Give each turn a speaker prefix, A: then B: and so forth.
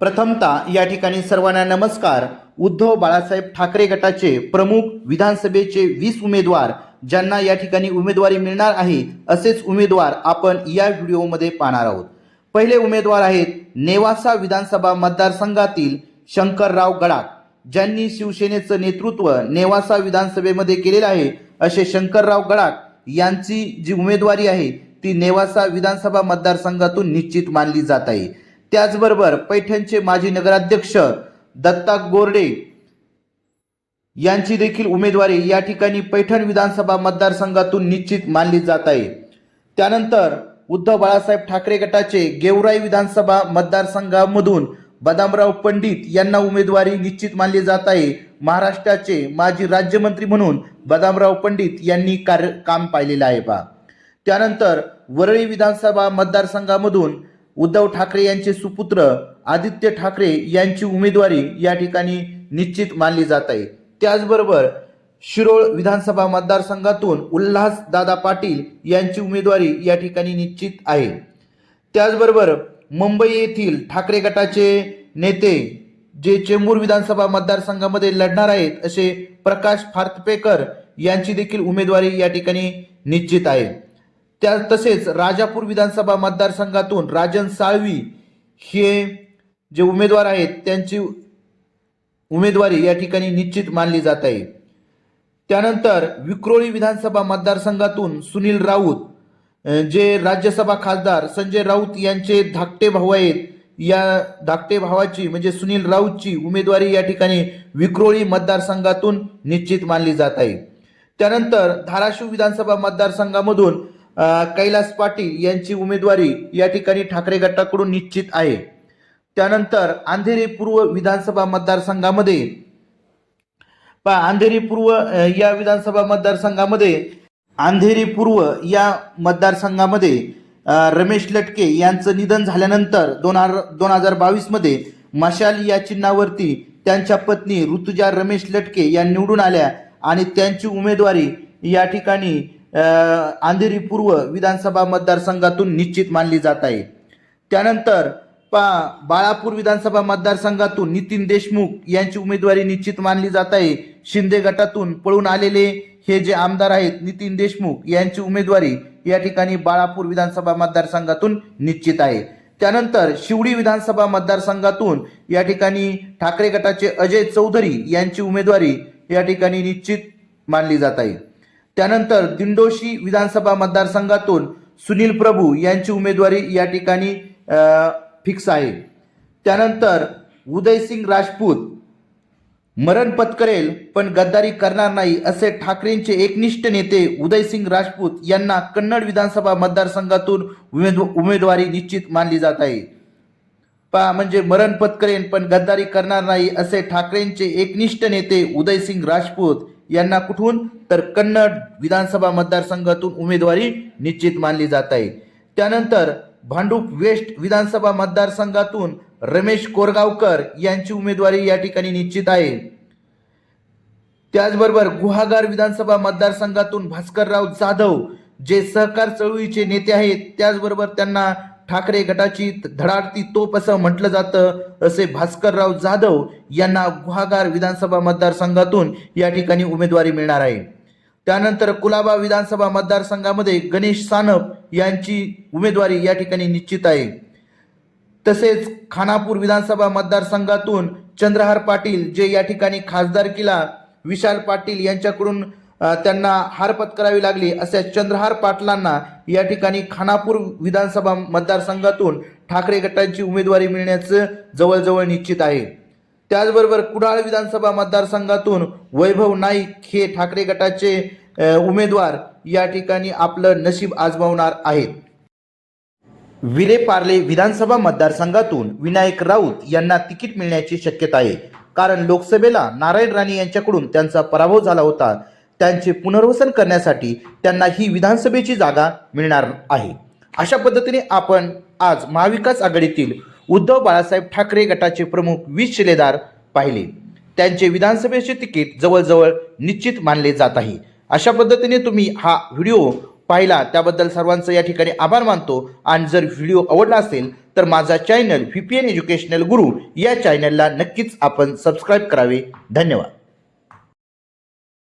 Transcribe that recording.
A: प्रथमतः या ठिकाणी सर्वांना नमस्कार. उद्धव बाळासाहेब ठाकरे गटाचे प्रमुख विधानसभेचे वीस उमेदवार ज्यांना या ठिकाणी उमेदवारी मिळणार आहे असेच उमेदवार आपण या व्हिडिओमध्ये पाहणार आहोत. पहिले उमेदवार आहेत नेवासा विधानसभा मतदारसंघातील शंकरराव गडाख. ज्यांनी शिवसेनेचं नेतृत्व नेवासा विधानसभेमध्ये केलेलं आहे असे शंकरराव गडाख यांची जी उमेदवारी आहे ती नेवासा विधानसभा मतदारसंघातून निश्चित मानली जात आहे. त्याचबरोबर पैठणचे माजी नगराध्यक्ष दत्ता गोरडे यांची देखील उमेदवारी या ठिकाणी पैठण विधानसभा मतदारसंघातून निश्चित मानली जात आहे. त्यानंतर उद्धव बाळासाहेब ठाकरे गटाचे गेवराई विधानसभा मतदारसंघामधून बदामराव पंडित यांना उमेदवारी निश्चित मानली जात आहे. महाराष्ट्राचे माजी राज्यमंत्री म्हणून बदामराव पंडित यांनी कार्य काम पाहिलेलं आहे बा त्यानंतर वरळी विधानसभा मतदारसंघामधून उद्धव ठाकरे यांचे सुपुत्र आदित्य ठाकरे यांची उमेदवारी या ठिकाणी निश्चित मानली जात आहे. त्याचबरोबर शिरोळ विधानसभा मतदारसंघातून उल्हास दादा पाटील यांची उमेदवारी या ठिकाणी निश्चित आहे. त्याचबरोबर मुंबई येथील ठाकरे गटाचे नेते जे चेंबूर विधानसभा मतदारसंघामध्ये लढणार आहेत असे प्रकाश फारतपेकर यांची देखील उमेदवारी या ठिकाणी निश्चित आहे. त्या तसेच राजापूर विधानसभा मतदारसंघातून राजन साळवी हे जे उमेदवार आहेत त्यांची उमेदवारी या ठिकाणी निश्चित मानली जात आहे. त्यानंतर विक्रोळी विधानसभा मतदारसंघातून सुनील राऊत जे राज्यसभा खासदार संजय राऊत यांचे धाकटे भाऊ आहेत या धाकटे भावाची म्हणजे सुनील राऊतची उमेदवारी या ठिकाणी विक्रोळी मतदारसंघातून निश्चित मानली जात आहे. त्यानंतर धाराशिव विधानसभा मतदारसंघामधून कैलास पाटील यांची उमेदवारी या ठिकाणी ठाकरे गटाकडून निश्चित आहे. त्यानंतर अंधेरी पूर्व विधानसभा मतदारसंघामध्ये पहा अंधेरी पूर्व या विधानसभा मतदारसंघामध्ये अंधेरी पूर्व या मतदारसंघामध्ये रमेश लटके यांचं निधन झाल्यानंतर दोन हजार दोन हजार बावीसमध्ये मशाल या चिन्हावरती त्यांच्या पत्नी ऋतुजा रमेश लटके या निवडून आल्या आणि त्यांची उमेदवारी या ठिकाणी अंधेरी पूर्व विधानसभा मतदारसंघातून निश्चित मानली जात आहे. त्यानंतर पा बाळापूर विधानसभा मतदारसंघातून नितीन देशमुख यांची उमेदवारी निश्चित मानली जात आहे. शिंदे गटातून पळून आलेले हे जे आमदार आहेत नितीन देशमुख यांची उमेदवारी या ठिकाणी बाळापूर विधानसभा मतदारसंघातून निश्चित आहे. त्यानंतर शिवडी विधानसभा मतदारसंघातून या ठिकाणी ठाकरे गटाचे अजय चौधरी यांची उमेदवारी या ठिकाणी निश्चित मानली जात आहे. त्यानंतर दिंडोशी विधानसभा मतदारसंघातून सुनील प्रभू यांची उमेदवारी या ठिकाणी फिक्स आहे. त्यानंतर उदयसिंग राजपूत मरण पत्करेल पण गद्दारी करणार नाही असे ठाकरेंचे एकनिष्ठ नेते उदयसिंग राजपूत यांना कन्नड विधानसभा मतदारसंघातून उमेद उमेदवारी निश्चित मानली जात आहे. पा म्हणजे मरण पत्करेन पण गद्दारी करणार नाही असे ठाकरेंचे एकनिष्ठ नेते उदयसिंग राजपूत यांना कुठून? तर कन्नड विधानसभा मतदारसंघातून उमेदवारी निश्चित मानली जात आहे. त्यानंतर भांडूप वेस्ट विधानसभा मतदारसंघातून रमेश कोरगावकर यांची उमेदवारी या ठिकाणी निश्चित आहे. त्याचबरोबर गुहागार विधानसभा मतदारसंघातून भास्करराव जाधव जे सहकार चळवळीचे नेते आहेत त्याचबरोबर त्यांना ठाकरे गटाची धडाडती तोप असं म्हटलं जातं असे भास्करराव जाधव यांना गुहागार विधानसभा मतदारसंघातून या ठिकाणी उमेदवारी मिळणार आहे. त्यानंतर कुलाबा विधानसभा मतदारसंघामध्ये गणेश सानप यांची उमेदवारी या ठिकाणी निश्चित आहे. तसेच खानापूर विधानसभा मतदारसंघातून चंद्रहार पाटील जे या ठिकाणी खासदारकीला विशाल पाटील यांच्याकडून त्यांना हार पत्करावी लागली असे चंद्रहार पाटलांना या ठिकाणी खानापूर विधानसभा मतदारसंघातून ठाकरे गटाची उमेदवारी मिळण्याचं जवळजवळ निश्चित आहे. त्याचबरोबर कुडाळ विधानसभा मतदारसंघातून वैभव नाईक हे ठाकरे गटाचे उमेदवार या ठिकाणी आपलं नशीब आजमावणार आहेत. विलेपार्ले विधानसभा मतदारसंघातून विनायक राऊत यांना तिकीट मिळण्याची शक्यता आहे. कारण लोकसभेला नारायण राणे यांच्याकडून त्यांचा पराभव झाला होता. त्यांचे पुनर्वसन करण्यासाठी त्यांना ही विधानसभेची जागा मिळणार आहे. अशा पद्धतीने आपण आज महाविकास आघाडीतील उद्धव बाळासाहेब ठाकरे गटाचे प्रमुख वीस शिलेदार पाहिले. त्यांचे विधानसभेचे तिकीट जवळजवळ निश्चित मानले जात आहे. अशा पद्धतीने तुम्ही हा व्हिडिओ पाहिला त्याबद्दल सर्वांचं या ठिकाणी आभार मानतो. आणि जर व्हिडिओ आवडला असेल तर माझा channel V P N educational guru या चॅनलला नक्कीच आपण सबस्क्राईब करावे. धन्यवाद.